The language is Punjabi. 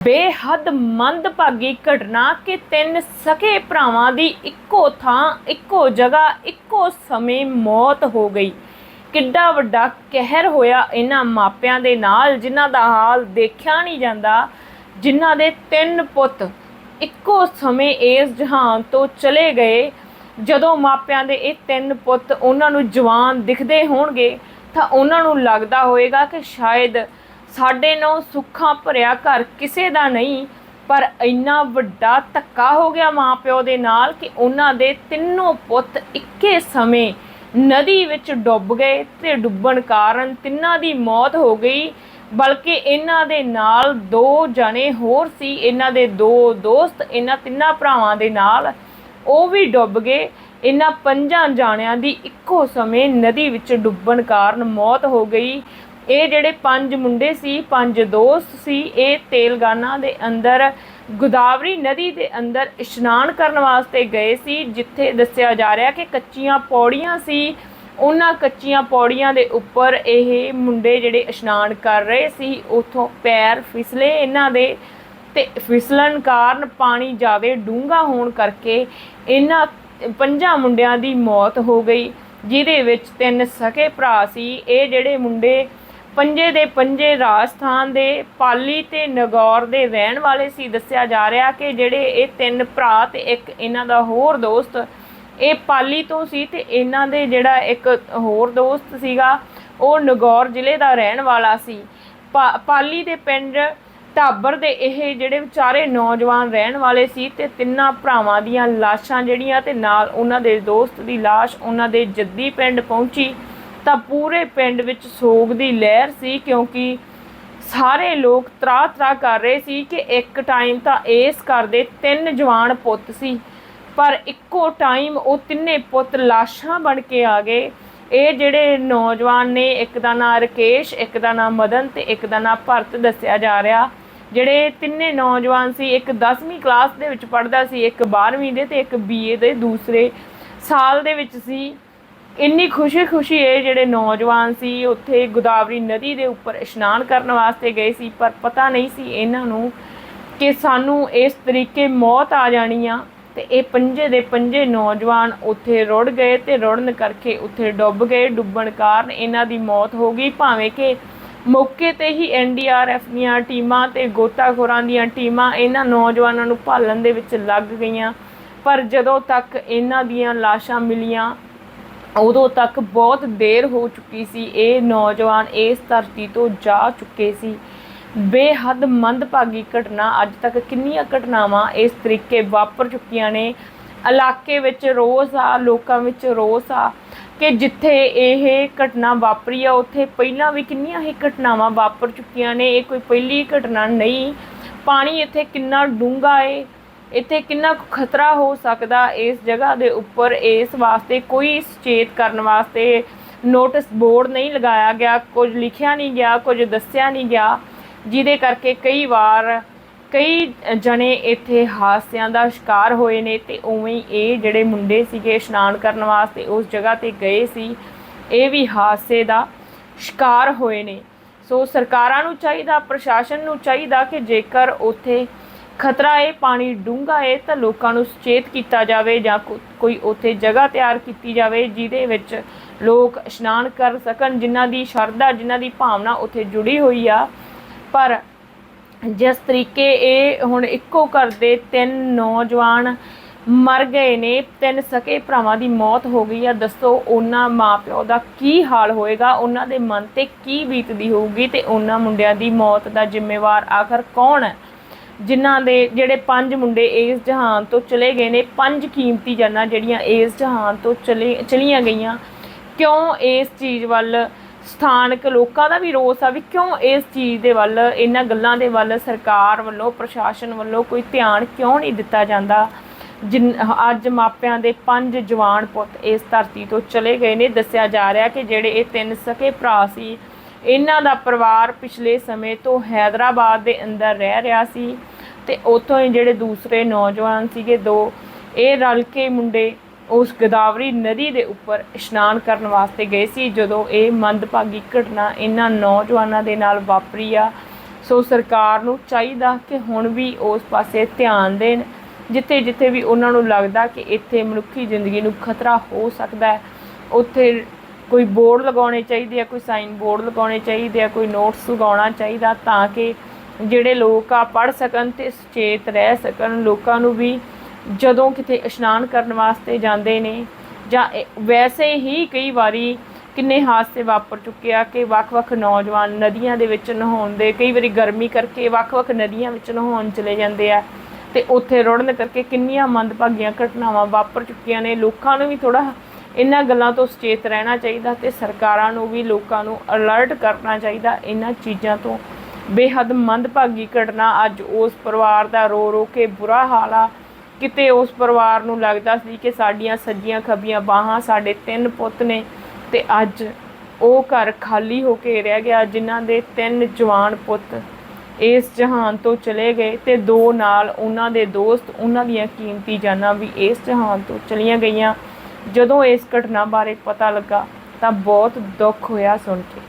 ਬੇਹੱਦ ਮੰਦਭਾਗੀ ਘਟਨਾ ਕਿ ਤਿੰਨ ਸਕੇ ਭਰਾਵਾਂ ਦੀ ਇੱਕੋ ਥਾਂ, ਇੱਕੋ ਜਗ੍ਹਾ, ਇੱਕੋ ਸਮੇਂ ਮੌਤ ਹੋ ਗਈ। ਕਿੱਡਾ ਵੱਡਾ ਕਹਿਰ ਹੋਇਆ ਇਹਨਾਂ ਮਾਪਿਆਂ ਦੇ ਨਾਲ, ਜਿਨ੍ਹਾਂ ਦਾ ਹਾਲ ਦੇਖਿਆ ਨਹੀਂ ਜਾਂਦਾ, ਜਿਨ੍ਹਾਂ ਦੇ ਤਿੰਨ ਪੁੱਤ ਇੱਕੋ ਸਮੇਂ ਇਸ ਜਹਾਨ ਤੋਂ ਚਲੇ ਗਏ। ਜਦੋਂ ਮਾਪਿਆਂ ਦੇ ਇਹ ਤਿੰਨ ਪੁੱਤ ਉਹਨਾਂ ਨੂੰ ਜਵਾਨ ਦਿਖਦੇ ਹੋਣਗੇ, ਤਾਂ ਉਹਨਾਂ ਨੂੰ ਲੱਗਦਾ ਹੋਵੇਗਾ ਕਿ ਸ਼ਾਇਦ ਸਾਡੇ ਨੂੰ ਸੁੱਖਾਂ ਭਰਿਆ ਘਰ ਕਿਸੇ ਦਾ ਨਹੀਂ, ਪਰ ਇੰਨਾ ਵੱਡਾ ਧੱਕਾ ਹੋ ਗਿਆ ਮਾਪਿਓ ਦੇ ਨਾਲ ਕਿ ਉਹਨਾਂ ਦੇ ਤਿੰਨੋਂ ਪੁੱਤ ਇੱਕੇ ਸਮੇਂ ਨਦੀ ਵਿੱਚ ਡੁੱਬ ਗਏ ਤੇ ਡੁੱਬਣ ਕਾਰਨ ਤਿੰਨਾਂ ਦੀ ਮੌਤ ਹੋ ਗਈ, ਬਲਕਿ ਇਹਨਾਂ ਦੇ ਨਾਲ ਦੋ ਜਣੇ ਹੋਰ ਸੀ, ਇਹਨਾਂ ਦੇ ਦੋ ਦੋਸਤ, ਇਹਨਾਂ ਤਿੰਨਾਂ ਭਰਾਵਾਂ ਦੇ ਨਾਲ ਉਹ ਵੀ ਡੁੱਬ ਗਏ। ਇਹਨਾਂ ਪੰਜਾਂ ਜਾਣਿਆਂ ਦੀ ਇੱਕੋ ਸਮੇਂ ਨਦੀ ਵਿੱਚ ਡੁੱਬਣ ਕਾਰਨ ਮੌਤ ਹੋ ਗਈ। ਇਹ ਜਿਹੜੇ ਪੰਜ ਮੁੰਡੇ ਸੀ, ਪੰਜ ਦੋਸਤ ਸੀ, ਇਹ ਤੇਲਗਾਨਾ ਦੇ ਅੰਦਰ, ਗੋਦਾਵਰੀ ਨਦੀ ਦੇ ਅੰਦਰ ਇਸ਼ਨਾਨ ਕਰਨ ਵਾਸਤੇ ਗਏ ਸੀ, ਜਿੱਥੇ ਦੱਸਿਆ ਜਾ ਰਿਹਾ ਕਿ ਕੱਚੀਆਂ ਪੌੜੀਆਂ ਸੀ। ਉਹਨਾਂ ਕੱਚੀਆਂ ਪੌੜੀਆਂ ਦੇ ਉੱਪਰ ਇਹ ਮੁੰਡੇ ਜਿਹੜੇ ਇਸ਼ਨਾਨ ਕਰ ਰਹੇ ਸੀ, ਉਥੋਂ ਪੈਰ ਫਿਸਲੇ ਇਹਨਾਂ ਦੇ ਤੇ ਫਿਸਲਣ ਕਾਰਨ ਪਾਣੀ ਜ਼ਿਆਦਾ ਡੂੰਘਾ ਹੋਣ ਕਰਕੇ ਇਹਨਾਂ ਪੰਜਾਂ ਮੁੰਡਿਆਂ ਦੀ ਮੌਤ ਹੋ ਗਈ, ਜਿਹਦੇ ਵਿੱਚ ਤਿੰਨ ਸਕੇ ਭਰਾ ਸੀ। ਇਹ ਜਿਹੜੇ ਮੁੰਡੇ ਪੰਜੇ ਦੇ ਪੰਜੇ ਰਾਜਸਥਾਨ ਦੇ ਪਾਲੀ ਤੇ ਨਗੌਰ ਦੇ ਰਹਿਣ ਵਾਲੇ ਸੀ। ਦੱਸਿਆ ਜਾ ਰਿਹਾ ਕਿ ਜਿਹੜੇ ਇਹ ਤਿੰਨ ਭਰਾ ਤੇ ਇੱਕ ਇਹਨਾਂ ਦਾ ਹੋਰ ਦੋਸਤ, ਇਹ ਪਾਲੀ ਤੋਂ ਸੀ ਤੇ ਇਹਨਾਂ ਦੇ ਜਿਹੜਾ ਇੱਕ ਹੋਰ ਦੋਸਤ ਸੀਗਾ, ਉਹ ਨਗੌਰ ਜ਼ਿਲ੍ਹੇ ਦਾ ਰਹਿਣ ਵਾਲਾ ਸੀ। ਪਾ- ਪਾਲੀ ਦੇ ਪਿੰਡ ਢਾਬਰ ਦੇ ਇਹ ਜਿਹੜੇ ਵਿਚਾਰੇ ਨੌਜਵਾਨ ਰਹਿਣ ਵਾਲੇ ਸੀ ਤੇ ਤਿੰਨਾਂ ਭਰਾਵਾਂ ਦੀਆਂ ਲਾਸ਼ਾਂ ਜਿਹੜੀਆਂ ਤੇ ਨਾਲ ਉਹਨਾਂ ਦੇ ਦੋਸਤ ਦੀ ਲਾਸ਼ ਉਹਨਾਂ ਦੇ ਜੱਦੀ ਪਿੰਡ ਪਹੁੰਚੀ। ਤਾਂ ਪੂਰੇ ਪਿੰਡ ਵਿੱਚ ਸੋਗ ਦੀ ਲਹਿਰ ਸੀ ਕਿਉਂਕਿ ਸਾਰੇ ਲੋਕ ਤਰਾ ਤਰਾ ਕਰ ਰਹੇ ਸੀ ਕਿ ਇੱਕ ਟਾਈਮ ਤਾਂ ਇਸ ਘਰ ਦੇ ਤਿੰਨ ਜਵਾਨ ਪੁੱਤ ਸੀ, ਪਰ ਇੱਕੋ ਟਾਈਮ ਉਹ ਤਿੰਨੇ ਪੁੱਤ ਲਾਸ਼ਾਂ ਬਣ ਕੇ ਆ ਗਏ। ਇਹ ਜਿਹੜੇ ਨੌਜਵਾਨ ਨੇ, ਇੱਕ ਦਾ ਨਾਂ ਰਕੇਸ਼, ਇੱਕ ਦਾ ਨਾਂ ਮਦਨ ਤੇ ਇੱਕ ਦਾ ਨਾਂ ਭਰਤ ਦੱਸਿਆ ਜਾ ਰਿਹਾ। ਜਿਹੜੇ ਤਿੰਨੇ ਨੌਜਵਾਨ ਸੀ, ਇੱਕ 10ਵੀਂ ਕਲਾਸ ਦੇ ਵਿੱਚ ਪੜ੍ਹਦਾ ਸੀ, ਇੱਕ 12ਵੀਂ ਦੇ ਤੇ ਇੱਕ ਬੀਏ ਦੇ ਦੂਸਰੇ ਸਾਲ ਦੇ ਵਿੱਚ ਸੀ। ਇੰਨੀ ਖੁਸ਼ੀ-ਖੁਸ਼ੀ ਇਹ ਜਿਹੜੇ ਨੌਜਵਾਨ ਸੀ, ਉੱਥੇ ਗੋਦਾਵਰੀ ਨਦੀ ਦੇ ਉੱਪਰ ਇਸ਼ਨਾਨ ਕਰਨ ਵਾਸਤੇ ਗਏ ਸੀ, ਪਰ ਪਤਾ ਨਹੀਂ ਸੀ ਇਹਨਾਂ ਨੂੰ ਕਿ ਸਾਨੂੰ ਇਸ ਤਰੀਕੇ ਮੌਤ ਆ ਜਾਣੀ ਆ ਤੇ ਇਹ ਪੰਜੇ ਦੇ ਪੰਜੇ ਨੌਜਵਾਨ ਉੱਥੇ ਰੁੜ ਗਏ ਤੇ ਰੁੜਨ ਕਰਕੇ ਉੱਥੇ ਡੁੱਬ ਗਏ। ਡੁੱਬਣ ਕਾਰਨ ਇਹਨਾਂ ਦੀ ਮੌਤ ਹੋ ਗਈ। ਭਾਵੇਂ ਕਿ ਮੌਕੇ ਤੇ ਹੀ ਐਨਡੀਆਰਐਫ ਦੀਆਂ ਟੀਮਾਂ ਤੇ ਗੋਤਾਖੋਰਾਂ ਦੀਆਂ ਟੀਮਾਂ ਇਹਨਾਂ ਨੌਜਵਾਨਾਂ ਨੂੰ ਭਾਲਣ ਦੇ ਵਿੱਚ ਲੱਗ ਗਈਆਂ, ਪਰ ਜਦੋਂ ਤੱਕ ਇਹਨਾਂ ਦੀਆਂ ਲਾਸ਼ਾਂ ਮਿਲੀਆਂ ਉਦੋਂ ਤੱਕ ਬਹੁਤ ਦੇਰ ਹੋ ਚੁੱਕੀ ਸੀ। ਇਹ ਨੌਜਵਾਨ ਇਸ ਧਰਤੀ ਤੋਂ ਜਾ ਚੁੱਕੇ ਸੀ। ਬੇਹੱਦ ਮੰਦਭਾਗੀ ਘਟਨਾ, ਅੱਜ ਤੱਕ ਕਿੰਨੀਆਂ ਘਟਨਾਵਾਂ ਇਸ ਤਰੀਕੇ ਵਾਪਰ ਚੁੱਕੀਆਂ ਨੇ। ਇਲਾਕੇ ਵਿੱਚ ਰੋਸ ਆ, ਲੋਕਾਂ ਵਿੱਚ ਰੋਸ ਆ ਕਿ ਜਿੱਥੇ ਇਹ ਘਟਨਾ ਵਾਪਰੀ ਆ, ਉੱਥੇ ਪਹਿਲਾਂ ਵੀ ਕਿੰਨੀਆਂ ਹੀ ਘਟਨਾਵਾਂ ਵਾਪਰ ਚੁੱਕੀਆਂ ਨੇ। ਇਹ ਕੋਈ ਪਹਿਲੀ ਘਟਨਾ ਨਹੀਂ। ਪਾਣੀ ਇੱਥੇ ਕਿੰਨਾ ਡੂੰਘਾ ਏ। ਇੱਥੇ ਕਿੰਨਾ ਕੁ ਖਤਰਾ ਹੋ ਸਕਦਾ ਇਸ ਜਗ੍ਹਾ ਦੇ ਉੱਪਰ? ਇਸ ਵਾਸਤੇ ਕੋਈ ਸੁਚੇਤ ਕਰਨ ਵਾਸਤੇ ਨੋਟਿਸ ਬੋਰਡ ਨਹੀਂ ਲਗਾਇਆ ਗਿਆ, ਕੁਝ ਲਿਖਿਆ ਨਹੀਂ ਗਿਆ, ਕੁਝ ਦੱਸਿਆ ਨਹੀਂ ਗਿਆ, ਜਿਹਦੇ ਕਰਕੇ ਕਈ ਵਾਰ ਕਈ ਜਣੇ ਇੱਥੇ ਹਾਦਸਿਆਂ ਦਾ ਸ਼ਿਕਾਰ ਹੋਏ ਨੇ ਤੇ ਉਵੇਂ ਹੀ ਇਹ ਜਿਹੜੇ ਮੁੰਡੇ ਸੀਗੇ ਇਸ਼ਨਾਨ ਕਰਨ ਵਾਸਤੇ ਉਸ ਜਗ੍ਹਾ ਤੇ ਗਏ ਸੀ, ਇਹ ਵੀ ਹਾਦਸੇ ਦਾ ਸ਼ਿਕਾਰ ਹੋਏ ਨੇ। ਸੋ ਸਰਕਾਰਾਂ ਨੂੰ ਚਾਹੀਦਾ, ਪ੍ਰਸ਼ਾਸਨ ਨੂੰ ਚਾਹੀਦਾ ਕਿ ਜੇਕਰ ਉੱਥੇ ਖਤਰਾ ਹੈ ਪਾਣੀ ਡੂੰਘਾ ਹੈ ਤਾਂ ਲੋਕਾਂ ਨੂੰ ਸੁਚੇਤ ਕੀਤਾ ਜਾਵੇ ਜਾਂ ਕੋਈ ਉੱਥੇ ਜਗ੍ਹਾ ਤਿਆਰ ਕੀਤੀ ਜਾਵੇ ਜਿਹਦੇ ਵਿੱਚ ਲੋਕ ਇਸ਼ਨਾਨ ਕਰ ਸਕਣ, ਜਿਨ੍ਹਾਂ ਦੀ ਸ਼ਰਧਾ, ਜਿਨ੍ਹਾਂ ਦੀ ਭਾਵਨਾ ਉੱਥੇ ਜੁੜੀ ਹੋਈ ਆ। ਪਰ ਜਿਸ ਤਰੀਕੇ ਇਹ ਹੁਣ ਇੱਕੋ ਘਰ ਦੇ ਤਿੰਨ ਨੌਜਵਾਨ ਮਰ ਗਏ ਨੇ, ਤਿੰਨ ਸਕੇ ਭਰਾਵਾਂ ਦੀ ਮੌਤ ਹੋ ਗਈ ਆ, ਦੱਸੋ ਉਹਨਾਂ ਮਾਪਿਓ ਦਾ ਕੀ ਹਾਲ ਹੋਏਗਾ? ਉਹਨਾਂ ਦੇ ਮਨ ਤੇ ਕੀ ਬੀਤਦੀ ਹੋਊਗੀ? ਤੇ ਉਹਨਾਂ ਮੁੰਡਿਆਂ ਦੀ ਮੌਤ ਦਾ ਜ਼ਿੰਮੇਵਾਰ ਆਖਰ ਕੌਣ ਹੈ? ਜਿਨ੍ਹਾਂ ਦੇ ਜਿਹੜੇ ਪੰਜ ਮੁੰਡੇ ਇਸ ਜਹਾਨ ਤੋਂ ਚਲੇ ਗਏ ਨੇ, ਪੰਜ ਕੀਮਤੀ ਜਾਨਾਂ ਜਿਹੜੀਆਂ ਇਸ ਜਹਾਨ ਤੋਂ ਚਲੇ, ਚਲੀਆਂ ਗਈਆਂ। ਕਿਉਂ ਇਸ ਚੀਜ਼ ਵੱਲ ਸਥਾਨਕ ਲੋਕਾਂ ਦਾ ਵੀ ਰੋਸ ਆ ਵੀ ਕਿਉਂ ਇਸ ਚੀਜ਼ ਦੇ ਵੱਲ, ਇਹਨਾਂ ਗੱਲਾਂ ਦੇ ਵੱਲ, ਸਰਕਾਰ ਵੱਲੋਂ, ਪ੍ਰਸ਼ਾਸਨ ਵੱਲੋਂ ਕੋਈ ਧਿਆਨ ਕਿਉਂ ਨਹੀਂ ਦਿੱਤਾ ਜਾਂਦਾ? ਜਿਨ, ਅੱਜ ਮਾਪਿਆਂ ਦੇ ਪੰਜ ਜਵਾਨ ਪੁੱਤ ਇਸ ਧਰਤੀ ਤੋਂ ਚਲੇ ਗਏ ਨੇ। ਦੱਸਿਆ ਜਾ ਰਿਹਾ ਕਿ ਜਿਹੜੇ ਇਹ ਤਿੰਨ ਸਕੇ ਭਰਾ ਸੀ ਇਹਨਾਂ ਦਾ ਪਰਿਵਾਰ ਪਿਛਲੇ ਸਮੇਂ ਤੋਂ ਹੈਦਰਾਬਾਦ ਦੇ ਅੰਦਰ ਰਹਿ ਰਿਹਾ ਸੀ ਤੇ ਉੱਥੋਂ ਹੀ ਜਿਹੜੇ ਦੂਸਰੇ ਨੌਜਵਾਨ ਸੀਗੇ ਦੋ, ਇਹ ਰਲ ਕੇ ਮੁੰਡੇ ਉਸ ਗੋਦਾਵਰੀ ਨਦੀ ਦੇ ਉੱਪਰ ਇਸ਼ਨਾਨ ਕਰਨ ਵਾਸਤੇ ਗਏ ਸੀ। ਜਦੋਂ ਇਹ ਮੰਦਭਾਗੀ ਘਟਨਾ ਇਹਨਾਂ ਨੌਜਵਾਨਾਂ ਦੇ ਨਾਲ ਵਾਪਰੀ ਆ, ਸੋ ਸਰਕਾਰ ਨੂੰ ਚਾਹੀਦਾ ਕਿ ਹੁਣ ਵੀ ਉਸ ਪਾਸੇ ਧਿਆਨ ਦੇਣ, ਜਿੱਥੇ ਜਿੱਥੇ ਵੀ ਉਹਨਾਂ ਨੂੰ ਲੱਗਦਾ ਕਿ ਇੱਥੇ ਮਨੁੱਖੀ ਜ਼ਿੰਦਗੀ ਨੂੰ ਖਤਰਾ ਹੋ ਸਕਦਾ ਹੈ, ਉੱਥੇ ਕੋਈ ਬੋਰਡ ਲਗਾਉਣੇ ਚਾਹੀਦੇ ਆ, ਕੋਈ ਸਾਈਨ ਬੋਰਡ ਲਗਾਉਣੇ ਚਾਹੀਦੇ ਆ, ਕੋਈ ਨੋਟਸ ਲਗਾਉਣਾ ਚਾਹੀਦਾ ਤਾਂ ਕਿ ਜਿਹੜੇ ਲੋਕ ਆ ਪੜ ਸਕਣ ਤੇ ਸੁਚੇਤ ਰਹਿ ਸਕਣ। ਲੋਕਾਂ ਨੂੰ ਵੀ ਜਦੋਂ ਕਿਤੇ ਇਸ਼ਨਾਨ ਕਰਨ ਵਾਸਤੇ ਜਾਂਦੇ ਨੇ ਜਾਂ ਵੈਸੇ ਹੀ ਕਈ ਵਾਰੀ ਕਿੰਨੇ ਹਾਦਸੇ ਵਾਪਰ ਚੁੱਕੇ ਆ ਕਿ ਵੱਖ-ਵੱਖ ਨੌਜਵਾਨ ਨਦੀਆਂ ਦੇ ਵਿੱਚ ਨਹਾਉਣ ਦੇ, ਕਈ ਵਾਰੀ ਗਰਮੀ ਕਰਕੇ ਵੱਖ-ਵੱਖ ਨਦੀਆਂ ਵਿੱਚ ਨਹਾਉਣ ਚਲੇ ਜਾਂਦੇ ਆ ਤੇ ਉੱਥੇ ਰੁੜਨ ਕਰਕੇ ਕਿੰਨੀਆਂ ਮੰਦਭਾਗੀਆਂ ਘਟਨਾਵਾਂ ਵਾਪਰ ਚੁੱਕੀਆਂ ਨੇ। ਲੋਕਾਂ ਨੂੰ ਵੀ ਥੋੜਾ ਇਹਨਾਂ ਗੱਲਾਂ ਤੋਂ ਸੁਚੇਤ ਰਹਿਣਾ ਚਾਹੀਦਾ ਤੇ ਸਰਕਾਰਾਂ ਨੂੰ ਵੀ ਲੋਕਾਂ ਨੂੰ ਅਲਰਟ ਕਰਨਾ ਚਾਹੀਦਾ। ਇਹਨਾਂ ਚੀਜ਼ਾਂ ਤੋਂ ਬੇਹੱਦ ਮੰਦਭਾਗੀ ਘਟਨਾ ਅੱਜ ਉਸ ਪਰਿਵਾਰ ਦਾ ਰੋ ਰੋ ਕੇ ਬੁਰਾ ਹਾਲ ਆ। ਕਿਤੇ ਉਸ ਪਰਿਵਾਰ ਨੂੰ ਲੱਗਦਾ ਸੀ ਕਿ ਸਾਡੀਆਂ ਸੱਜੀਆਂ ਖੱਬੀਆਂ ਬਾਹਾਂ ਸਾਡੇ ਤਿੰਨ ਪੁੱਤ ਨੇ ਤੇ ਅੱਜ ਉਹ ਘਰ ਖਾਲੀ ਹੋ ਕੇ ਰਹਿ ਗਿਆ ਜਿਨ੍ਹਾਂ ਦੇ ਤਿੰਨ ਜਵਾਨ ਪੁੱਤ ਇਸ ਜਹਾਨ ਤੋਂ ਚਲੇ ਗਏ ਤੇ ਦੋ ਨਾਲ ਉਹਨਾਂ ਦੇ ਦੋਸਤ, ਉਹਨਾਂ ਦੀਆਂ ਕੀਮਤੀ ਜਾਨਾਂ ਵੀ ਇਸ ਜਹਾਨ ਤੋਂ ਚਲੀਆਂ ਗਈਆਂ। ਜਦੋਂ ਇਸ ਘਟਨਾ ਬਾਰੇ ਪਤਾ ਲੱਗਾ ਤਾਂ ਬਹੁਤ ਦੁੱਖ ਹੋਇਆ ਸੁਣ ਕੇ।